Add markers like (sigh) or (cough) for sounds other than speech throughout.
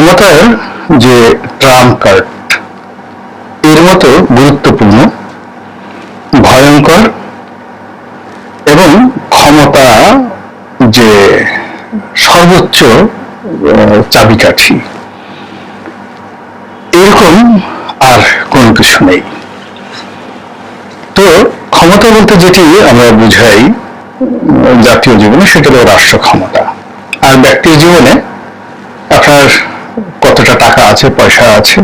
ক্ষমতার যে Trump card, এর মতো গুরুত্বপূর্ণ, ভয়ঙ্কর এবং ক্ষমতা যে সর্বোচ্চ চাবিকাঠি। এরকম আর কোনো কিছু নেই। তো ক্ষমতা বলতে যেটি আমরা বুঝাই জাতীয় জীবনে, সেটা হলো রাষ্ট্র ক্ষমতা। আর ব্যক্তির জীবনে আছে, পয়সা আছে,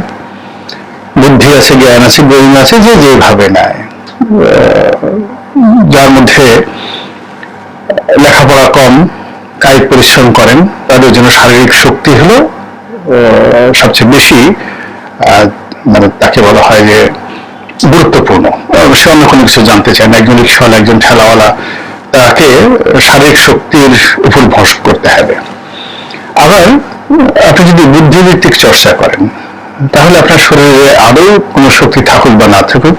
বুদ্ধি আছে, জ্ঞান আছে ব্রেন আছে, যে যেভাবে নেয়। যার মধ্যে লেখাপড়া কম, কায়িক পরিশ্রম করেন তাদের জন্য শারীরিক শক্তি হলো সবচেয়ে বেশি মানে তাকে বলা হয় যে গুরুত্বপূর্ণ। সে অন্য কোনো কিছু জানতে চায় না, একজন রিক্সাওয়ালা, একজন ঠেলাওয়ালা, তাকে শারীরিক শক্তির উপর ভস করতে হবে। আবার আপনি যদি বুদ্ধিভিত্তিক চর্চা করেন, তাহলে আপনার শরীরে আদৌ কোনো শক্তি থাকুক বা না থাকুক।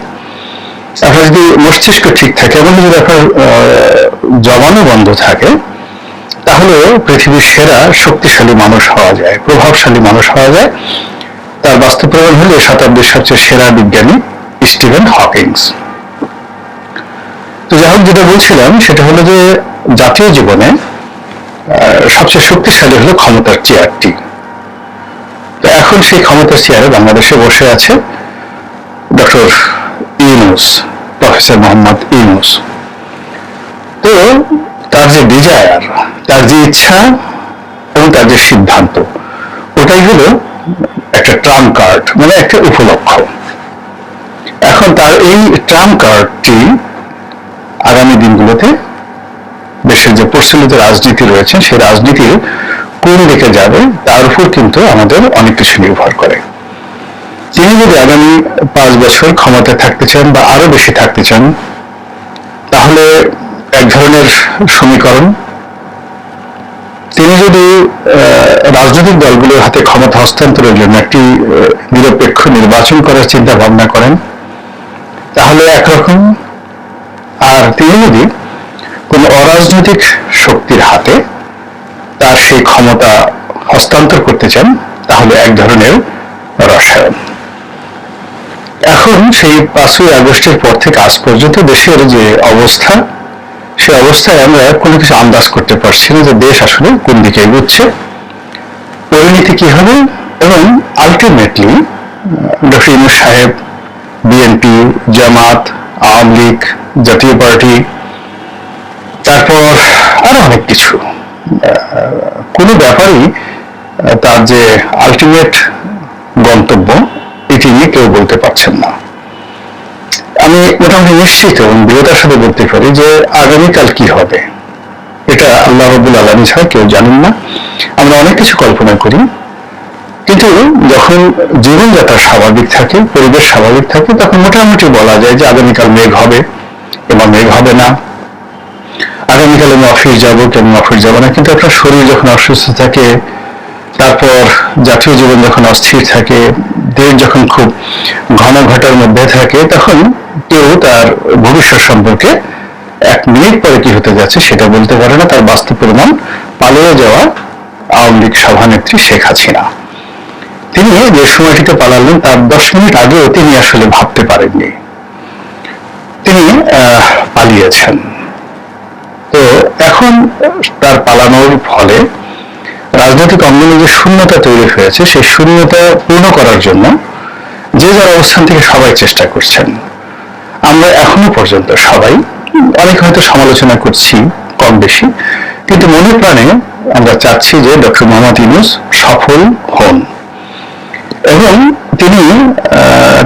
আপনার যদি মস্তিষ্ক ঠিক থাকে, এবং যদি আপনার জমানো বন্ধ থাকে, তাহলে পৃথিবীর সেরা শক্তিশালী মানুষ হওয়া যায়, প্রভাবশালী মানুষ হওয়া যায়। তার বাস্তব প্রমাণ হলো শতাব্দীর সবচেয়ে সেরা বিজ্ঞানী স্টিভেন হকিংস তো যাই হোক, যেটা বলছিলাম, সেটা হলো যে জাতীয় জীবনে সবচেয়ে শক্তিশালী হলো ক্ষমতার চেয়ারটি। তো এখন সেই ক্ষমতার চেয়ারে বাংলাদেশে বসে আছে ডক্টর ইউনুস, প্রফেসর মোহাম্মদ ইউনুস। তো তার যে ডিজায়ার, তার যে ইচ্ছা এবং তার যে সিদ্ধান্ত, ওটাই হলো একটা ট্রাম কার্ড মানে একটা উপলক্ষ। এখন তার এই ট্রাম কার্ডটি আগামী দিনগুলোতে দেশের যে প্রচলিত রাজনীতি রয়েছে, সেই রাজনীতির কোন দিকে যাবে, তার উপর কিন্তু আমাদের অনেক কিছু নির্ভর করে। তিনি যদি আগামী পাঁচ বছর ক্ষমতায় থাকতে চান বা আরও বেশি থাকতে চান, তাহলে এক ধরনের সমীকরণ। তিনি যদি রাজনৈতিক দলগুলোর হাতে ক্ষমতা হস্তান্তরের জন্য একটি নিরপেক্ষ নির্বাচন করার চিন্তা ভাবনা করেন, তাহলে একরকম। আর তিনি যদি কোন অরাজনৈতিক শক্তির হাতে তার সেই ক্ষমতা হস্তান্তর করতে চান, তাহলে এক ধরনের রসায়ন। এখন সেই পাঁচই আগস্টের পর থেকে আজ পর্যন্ত দেশের যে অবস্থা সেই অবস্থায় আমরা কোনো কিছু আন্দাজ করতে পারছি না যে দেশ আসলে কোন দিকে এগোচ্ছে, পরিণতি কি হবে, এবং আলটিমেটলি ডক্টর ইনু সাহেব, বিএনপি, জামাত, আওয়ামী লীগ, জাতীয় পার্টি তারপর আরও অনেক কিছু। কোনো ব্যাপারই, তার যে আলটিমেট গন্তব্য, এটি নিয়ে কেউ বলতে পারছেন না। আমি মোটামুটি নিশ্চিত এবং দৃঢ়তার সাথে বলতে পারি যে আগামীকাল কি হবে। এটা আল্লাহ রবুল আলমী ছাড়া কেউ জানেন না। আমরা অনেক কিছু কল্পনা করি। কিন্তু যখন জীবনযাত্রা স্বাভাবিক থাকে, পরিবেশ স্বাভাবিক থাকে, তখন মোটামুটি বলা যায় যে আগামীকাল মেঘ হবে। এবং মেঘ হবে না। আগামীকাল আমি অফিস যাব কেমন অফিস যাব না? কিন্তু আপনার শরীর যখন অসুস্থ থাকে, তারপর জাতীয় জীবন যখন অস্থির থাকে দেশ যখন খুব ঘন ঘটার মধ্যে থাকে, তখন কেউ তার ভবিষ্যৎ সম্পর্কে এক মিনিট পরে কি হতে যাচ্ছে সেটা বলতে পারে না। তার বাস্তব প্রমাণ পালিয়ে যাওয়া আওয়ামী লীগ সভানেত্রী শেখ হাসিনা। তিনি যে সময়টিতে পালালেন, তার দশ মিনিট আগেও তিনি আসলে ভাবতে পারেননি। তিনি পালিয়েছেন। তো এখন তার পালানোর ফলে রাজনৈতিক অঙ্গনে যে শূন্যতা তৈরি হয়েছে। সেই শূন্যতা পূর্ণ করার জন্য যে যার অবস্থান থেকে সবাই চেষ্টা করছেন। আমরা এখনও পর্যন্ত সবাই, অনেক হয়তো সমালোচনা করছি কম বেশি, কিন্তু মনে প্রাণে আমরা চাচ্ছি যে ডক্টর মোহাম্মদ ইউনুস সফল হন। এবং তিনি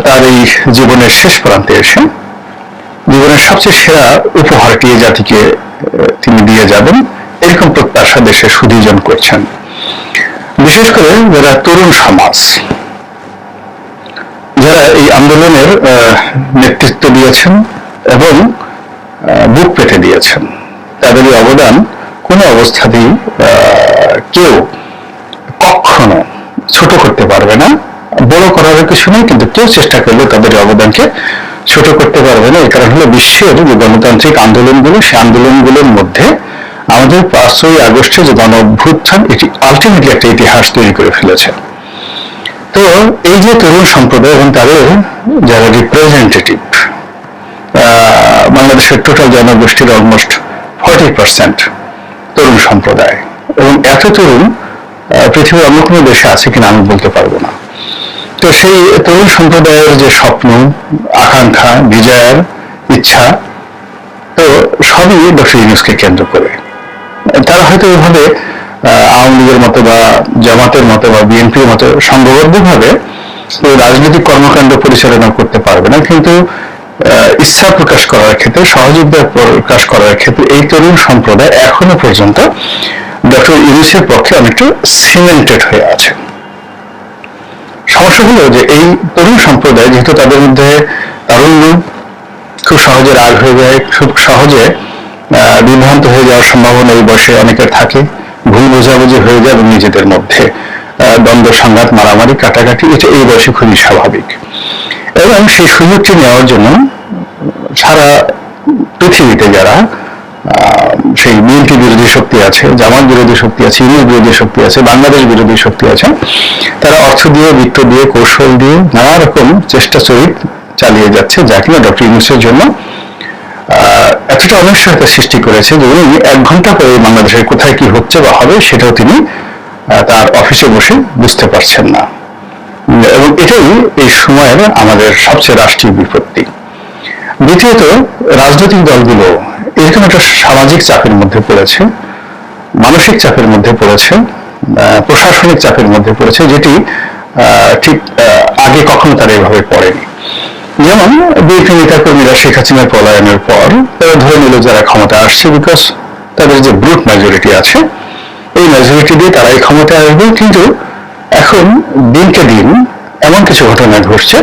তার এই জীবনের শেষ প্রান্তে এসে জীবনের সবচেয়ে সেরা উপহারটি জাতিকে তিনি দিয়ে যাবেন। এরকম প্রত্যাশা দেশে সুদীজন করছেন। বিশেষ করে যারা তরুণ সমাজ, যারা এই আন্দোলনের নেতৃত্ব দিয়েছেন এবং বুক পেতে দিয়েছেন, তাদের অবদান কোনো অবস্থাতেই কেউ কখনো ছোট করতে পারবে না। বড় করার কিছু নেই, কিন্তু কেউ চেষ্টা করলে তাদের অবদানকে ছোট করতে পারবে না। এই কারণ হলো বিশ্বের যে গণতান্ত্রিক আন্দোলনগুলো, সেই আন্দোলনগুলোর মধ্যে আমাদের পাঁচই আগস্টে যে গণ অভ্যুত্থান, এটি আলটিমেটলি একটা ইতিহাস তৈরি করে ফেলেছে। তো এই যে তরুণ সম্প্রদায় এবং তাদের যারা রিপ্রেজেন্টেটিভ বাংলাদেশের টোটাল জনগোষ্ঠীর অলমোস্ট ফর্টি পার্সেন্ট তরুণ সম্প্রদায়। এবং এত তরুণ পৃথিবীর অন্য কোনো দেশে আছে কিনা আমি বলতে পারব না। তো সেই তরুণ সম্প্রদায়ের যে স্বপ্ন, আকাঙ্ক্ষা, বিজয়ের ইচ্ছা, তো সবই ডক্টর ইউনুসকে কেন্দ্র করে। তারা হয়তো এভাবে আওয়ামী লীগের মতো বা জামাতের মতো বা বিএনপির মতো সংঘবদ্ধভাবে রাজনৈতিক কর্মকাণ্ড পরিচালনা করতে পারবে না, কিন্তু ইচ্ছা প্রকাশ করার ক্ষেত্রে, সহযোগিতা প্রকাশ করার ক্ষেত্রে এই তরুণ সম্প্রদায় এখনও পর্যন্ত ডক্টর ইউনুসের পক্ষে অনেকটা সিমেন্টেড হয়ে আছে। সমস্যা হলো যে এই তরুণ সম্প্রদায় যেহেতু তাদের মধ্যে তারুণ্য খুব সহজে রাগ হয়ে যায়, খুব সহজে বিভ্রান্ত হয়ে যাওয়ার সম্ভাবনা এই বয়সে অনেকের থাকে, ভুল বোঝাবুঝি হয়ে যাবে নিজেদের মধ্যে দ্বন্দ্ব, সংঘাত, মারামারি, কাটাকাটি এটা এই বয়সে খুবই স্বাভাবিক। এবং সেই সুযোগটি নেওয়ার জন্য সারা পৃথিবীতে যারা সেই বিএনপি বিরোধী শক্তি আছে, জামাত বিরোধী শক্তি আছে ইউনিট বিরোধী শক্তি আছে, বাংলাদেশ বিরোধী শক্তি আছে, তারা অর্থ দিয়ে, বিত্ত দিয়ে, কৌশল দিয়ে নানা রকম চেষ্টা চরিত চালিয়ে যাচ্ছে, যা কিনা ডক্টর ইউনুসের জন্য এতটা অনিশ্চয়তা সৃষ্টি করেছে যে উনি এক ঘণ্টা পরে বাংলাদেশের কোথায় কি হচ্ছে বা হবে সেটাও তিনি তার অফিসে বসে বুঝতে পারছেন না। এবং এটাই এই সময়ের আমাদের সবচেয়ে রাষ্ট্রীয় বিপত্তি। দ্বিতীয়ত, রাজনৈতিক দলগুলো এরকম একটা সামাজিক চাপের মধ্যে পড়েছে, মানসিক চাপের মধ্যে পড়েছে প্রশাসনিক চাপের মধ্যে পড়েছে, যেটি ঠিক আগে কখনো তারা এভাবে পড়েনি। যেমন বিএনপি নেতা কর্মীরা শেখ হাসিনার পলায়নের পর তারা ধরে নিল যারা ক্ষমতা আসছে বিকজ তাদের যে ব্রুট মেজরিটি আছে, এই মেজরিটি দিয়ে তারাই ক্ষমতায় আসবে। কিন্তু এখন দিনকে দিন এমন কিছু ঘটনা ঘটছে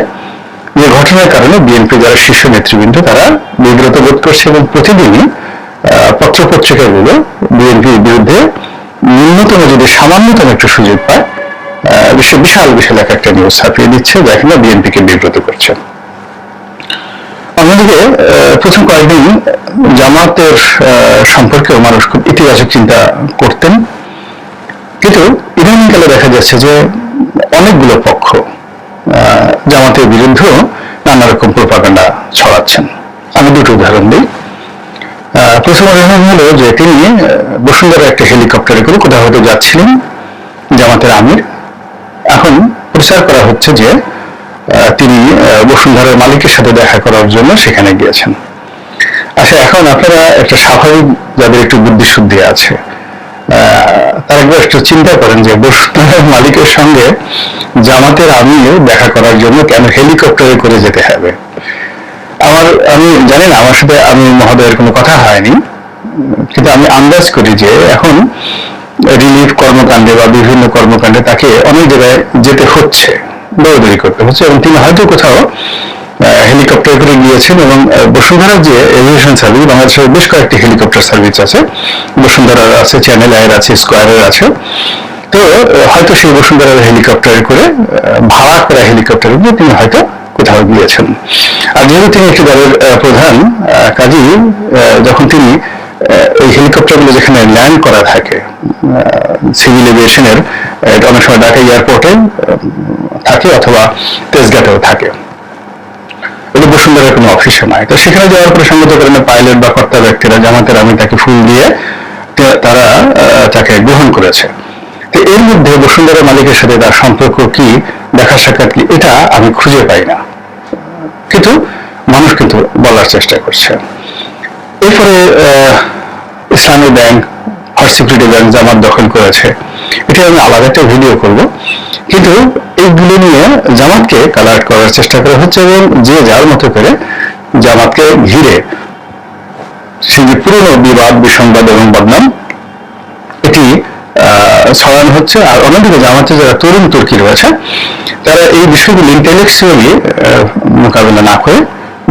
যে ঘটনার কারণে বিএনপি যারা শীর্ষ নেতৃবৃন্দ তারা বিব্রত বোধ করছে এবং প্রতিদিনই আহ, পত্রপত্রিকাগুলো বিএনপির বিরুদ্ধে ন্যূনতম যদি সামান্যতম একটা সুযোগ পায় বিশ্ব বিশাল বিশাল এক একটা নিউজ ছাপিয়ে দিচ্ছে যা কিনা বিএনপিকে বিব্রত করছে। অন্যদিকে প্রথম কয়েকদিন জামাতের সম্পর্কেও মানুষ খুব ইতিবাচক চিন্তা করতেন। কিন্তু ইদানিংকালে দেখা যাচ্ছে যে অনেকগুলো পক্ষ জামাতের বিরুদ্ধেও নানা রকম প্রপাগান্ডা ছড়াচ্ছেন। আমি দুটো উদাহরণ দিই। প্রথম উদাহরণ হলো যে তিনি বসুন্ধরা একটা হেলিকপ্টারে করে কোথাও হয়তো যাচ্ছিলেন, জামাতের আমির। এখন প্রচার করা হচ্ছে যে তিনি বসুন্ধরার মালিকের সাথে দেখা করার জন্য সেখানে গিয়েছেন। আচ্ছা এখন আপনারা একটা স্বাভাবিক যাদের একটু বুদ্ধিশুদ্ধি আছে তারা একবার একটু চিন্তা করেন যে বসুন্ধরার মালিকের সঙ্গে জামাতের আমিও দেখা করার জন্য কেন হেলিকপ্টারে করে যেতে হবে? আমার, আমি জানি না, আমার সাথে আমি মহোদয়ের কোনো কথা হয়নি, কিন্তু আমি আন্দাজ করি যে এখন রিলিফ কর্মকাণ্ডে বা বিভিন্ন কর্মকাণ্ডে তাকে অনেক জায়গায় যেতে হচ্ছে, দৌড়দৌড়ি করতে হচ্ছে এবং তিনি হয়তো কোথাও হেলিকপ্টার করে গিয়েছেন এবং বসুন্ধরা যে এভিয়েশন সার্ভিস বাংলাদেশের বেশ কয়েকটি হেলিকপ্টার সার্ভিস আছে। বসুন্ধরার আছে চ্যানেল আয়ের আছে স্কোয়ারের আছে। তো হয়তো সেই বসুন্ধরার হেলিকপ্টারে করে ভাড়া করা হেলিকপ্টারে করে তিনি হয়তো কোথাও গিয়েছেন। আর যেহেতু তিনি একটি দলের প্রধান আহ, যখন তিনি এই হেলিকপ্টারগুলো যেখানে ল্যান্ড করা থাকে সিভিল এভিয়েশনের অনেক সময় ঢাকা এয়ারপোর্টে থাকে অথবা তেজগাঁটেও থাকে। এটা বসুন্ধরার কোনো অফিসে নয়। তো সেখানে যাওয়ার পরে সঙ্গত করেন পাইলট বা কর্তা ব্যক্তিরা, জামাতের আমি তাকে ফুল দিয়ে তারা তাকে গ্রহণ করেছে। তো এর মধ্যে বসুন্ধরা মালিকের সাথে তার সম্পর্ক কি, দেখা সাক্ষাৎ কি, এটা আমি খুঁজে পাই না। কিন্তু মানুষ কিন্তু বলার চেষ্টা করছে। এরপরে Islami bank first security bank Jamaat দখল করেছে। এটা আমি আলাদা একটা ভিডিও করব। কিন্তু এইগুলো নিয়ে জামাতকে কালার করার চেষ্টা করা হচ্ছে এবং যে যার মতো করে জামাতকে ঘিরে সেই যে পুরনো বিবাদ, বিসংবাদ এবং বদনাম, এটি ছড়ানো হচ্ছে। আর অন্যদিকে জামাতে যারা তরুণ তুর্কি রয়েছে, তারা এই বিষয়গুলি ইন্টেলেকচুয়ালি মোকাবিলা না করে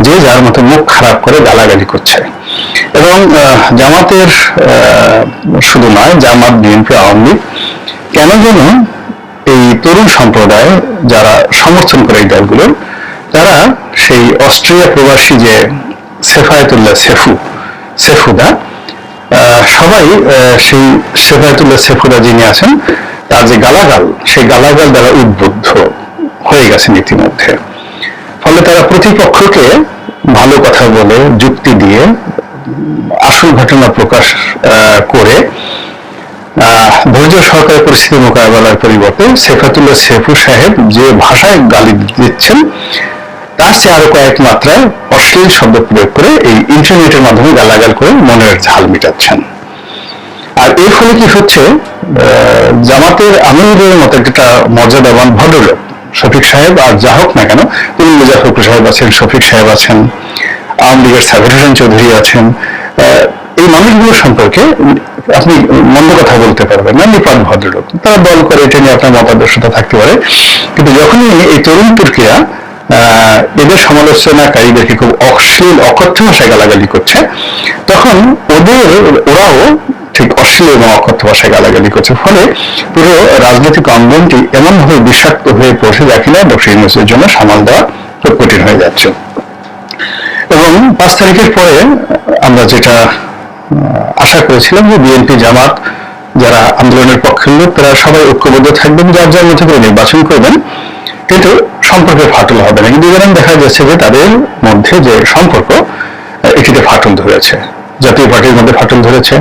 যে যার মতো মুখ খারাপ করে গালাগালি করছে। এবং জামাতের শুধু নয়, জামাত, বিএনপি, আওয়ামী লীগ, কেন যেন এই তরুণ সম্প্রদায় যারা সমর্থন করে এই দলগুলোর তারা সেই অস্ট্রিয়া প্রবাসী যে সেফায়েতুল্লাহ সেফু, সেফুদা সবাই সেই সেফায়েতুল্লাহ সেফুদা যিনি আছেন, তার যে গালাগাল, সেই গালাগাল দ্বারা উদ্বুদ্ধ হয়ে গেছেন ইতিমধ্যে। ফলে তারা প্রতিপক্ষকে ভালো কথা বলে, যুক্তি দিয়ে আসল ঘটনা প্রকাশ করে ধৈর্য সহকারে পরিস্থিতি মোকাবেলার পরিবর্তে সেফাতুল্লাহ সেফু সাহেব যে ভাষায় গালি দিচ্ছেন, তার চেয়ে আরও কয়েক মাত্রায় অশ্লীল শব্দ প্রয়োগ করে এই ইন্টারনেটের মাধ্যমে গালাগাল করে মনের ঝাল মিটাচ্ছেন। আর এর ফলে কি হচ্ছে? জামাতের আমিরের মতো একটা মর্যাদাবান ভদ্রলোক, শফিক সাহেব, আর যা হোক না কেন, তিনি ফখরুল সাহেব আছেন, শফিক সাহেব আছেন, আওয়ামী লীগের সাবির হোসেন চৌধুরী আছেন। এই মানুষগুলো সম্পর্কে আপনি মন্দ কথা বলতে পারবেন না নিপাত ভদ্রলোক। তারা দল করে এটা নিয়ে আপনার মতাদর্শতা থাকতে পারে। কিন্তু যখনই এই তরুণ আহ, এদের সমালোচনাকারীদেরকে খুব অশ্লীল অকথ্য ভাষায় গালাগালি করছে তখন ওদের ওরাও ঠিক অশ্লীল এবং অকথ্য ভাষায় গালাগালি করছে। ফলে পুরো রাজনৈতিক অঙ্গনটি এমনভাবে বিষাক্ত হয়ে পড়ছে যা কিনা ডক্টর ইউনুসের জন্য সামাল দেওয়া খুব কঠিন হয়ে যাচ্ছে। এবং পাঁচ তারিখের পরে আমরা যেটা আশা করেছিলাম যে বিএনপি জামাত যারা আন্দোলনের পক্ষের লোক, তারা সবাই ঐক্যবদ্ধ থাকবেন, যার যার মধ্যে করে নির্বাচন করবেন। কিন্তু সম্পর্কে ফাটল হবে না। কিন্তু দেখা যাচ্ছে যে তাদের মধ্যে যে সম্পর্ক, এটিতে ফাটল ধরেছে। জাতীয় পার্টির মধ্যে ফাটল ধরেছে।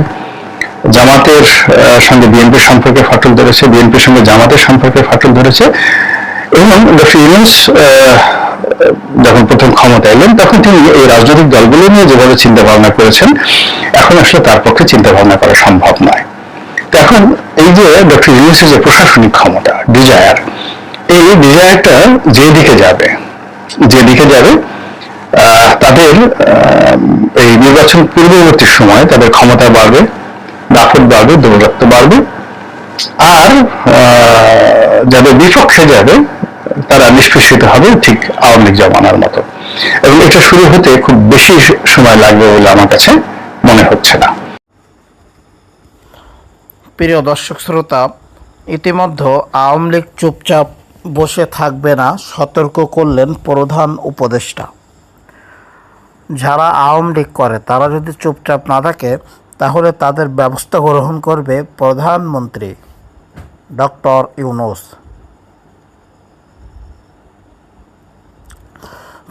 জামাতের সঙ্গে বিএনপির সম্পর্কে ফাটল ধরেছে। বিএনপির সঙ্গে জামাতের সম্পর্কে ফাটল ধরেছে। এবং ডক্টর ইউনুস যখন প্রথম ক্ষমতা এলেন, তখন তিনি এই রাজনৈতিক দলগুলো নিয়ে যেভাবে চিন্তা ভাবনা করেছেন, এখন আসলে তার পক্ষে চিন্তা ভাবনা করা সম্ভব নয়। এখন এই যে ডক্টর ইউনুসের যে প্রশাসনিক ক্ষমতা, ডিজায়ার, এই ডিজায়ারটা যেদিকে যাবে যেদিকে যাবে তাদের এই নির্বাচন পূর্ববর্তী সময় তাদের ক্ষমতা বাড়বে, দাপট বাড়বে দৌরাত্ম বাড়বে, আর যাদের বিপক্ষে যাবে তারা নিষ্পেষিত হবে ঠিক আওয়ামী লীগ জমানার মতো। এবং এটা শুরু হতে খুব বেশি সময় লাগবে বলে আমার কাছে মনে হচ্ছে না। প্রিয় দর্শক শ্রোতা, ইতিমধ্যে আওয়ামী লীগ চুপচাপ বসে থাকবে না, সতর্ক করলেন প্রধান উপদেষ্টা। যারা আওয়ামী লীগ করে, তারা যদি চুপচাপ না থাকে, তাহলে তাদের ব্যবস্থা গ্রহণ করবে প্রধানমন্ত্রী ডক্টর ইউনুস।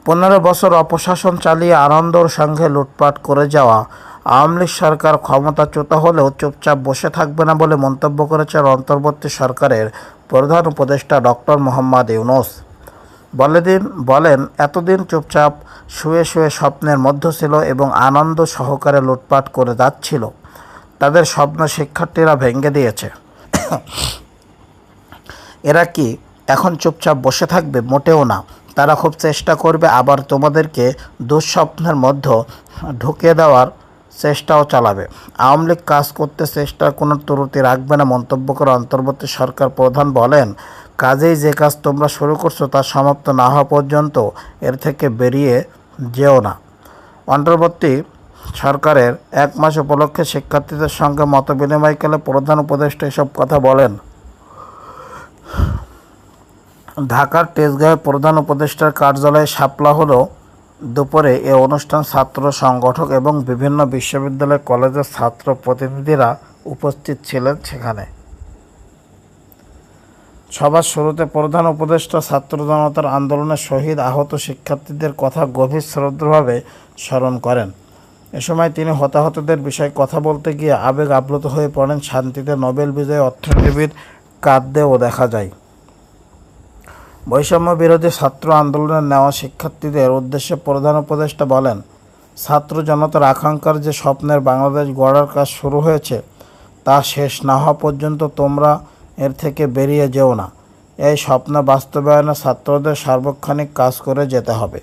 পনেরো বছর অপশাসন চালিয়ে আনন্দর সঙ্গে লুটপাট করে যাওয়া আওয়ামী লীগ সরকার ক্ষমতাচ্যুত হলেও চুপচাপ বসে থাকবে না বলে মন্তব্য করেছেন অন্তর্বর্তী সরকারের প্রধান উপদেষ্টা ডক্টর মোহাম্মদ ইউনুস। বলে দিন বলেন, এতদিন চুপচাপ শুয়ে শুয়ে স্বপ্নের মধ্য ছিল এবং আনন্দ সহকারে লুটপাট করে যাচ্ছিল। তাদের স্বপ্ন শিক্ষার্থীরা ভেঙে দিয়েছে। (coughs) এরা কি এখন চুপচাপ বসে থাকবে? মোটেও না। তারা খুব চেষ্টা করবে আবার তোমাদেরকে দুঃস্বপ্নের মধ্যে ঢুকিয়ে দেওয়ার চেষ্টাও চালাবে। আওয়ামী লীগ কাজ করতে চেষ্টার কোনো ত্রুটি রাখবে না, মন্তব্য করে অন্তর্বর্তী সরকার প্রধান বলেন, কাজেই যে কাজ তোমরা শুরু করছ তা সমাপ্ত না হওয়া পর্যন্ত এর থেকে বেরিয়ে যেও না। অন্তর্বর্তী সরকারের এক মাস উপলক্ষে শিক্ষার্থীদের সঙ্গে মত বিনিময়কালে প্রধান উপদেষ্টা এসব কথা বলেন। ঢাকার তেজগাঁওয়ে প্রধান উপদেষ্টার কার্যালয়ে শাপলা হলো দুপুরে এ অনুষ্ঠান ছাত্র সংগঠক এবং বিভিন্ন বিশ্ববিদ্যালয় কলেজের ছাত্র প্রতিনিধিরা উপস্থিত ছিলেন সেখানে। সবার শুরুতে প্রধান উপদেষ্টা ছাত্র জনতার আন্দোলনে শহীদ আহত শিক্ষার্থীদের কথা গভীর শ্রদ্ধাভাবে স্মরণ করেন। এ সময় তিনি হতাহতদের বিষয়ে কথা বলতে গিয়ে আবেগ আপ্লুত হয়ে পড়েন, শান্তিতে নোবেল বিজয়ী অর্থনীতিবিদ কাঁদতেও দেখা যায়। বৈষম্য বিরোধী ছাত্র আন্দোলনে নেওয়া শিক্ষার্থীদের উদ্দেশ্যে প্রধান উপদেষ্টা বলেন, ছাত্র জনতার আকাঙ্ক্ষার যে স্বপ্নের বাংলাদেশ গড়ার কাজ শুরু হয়েছে, তা শেষ না হওয়া পর্যন্ত তোমরা এর থেকে বেরিয়ে যেও না। এই স্বপ্ন বাস্তবায়নে ছাত্রদের সার্বক্ষণিক কাজ করে যেতে হবে।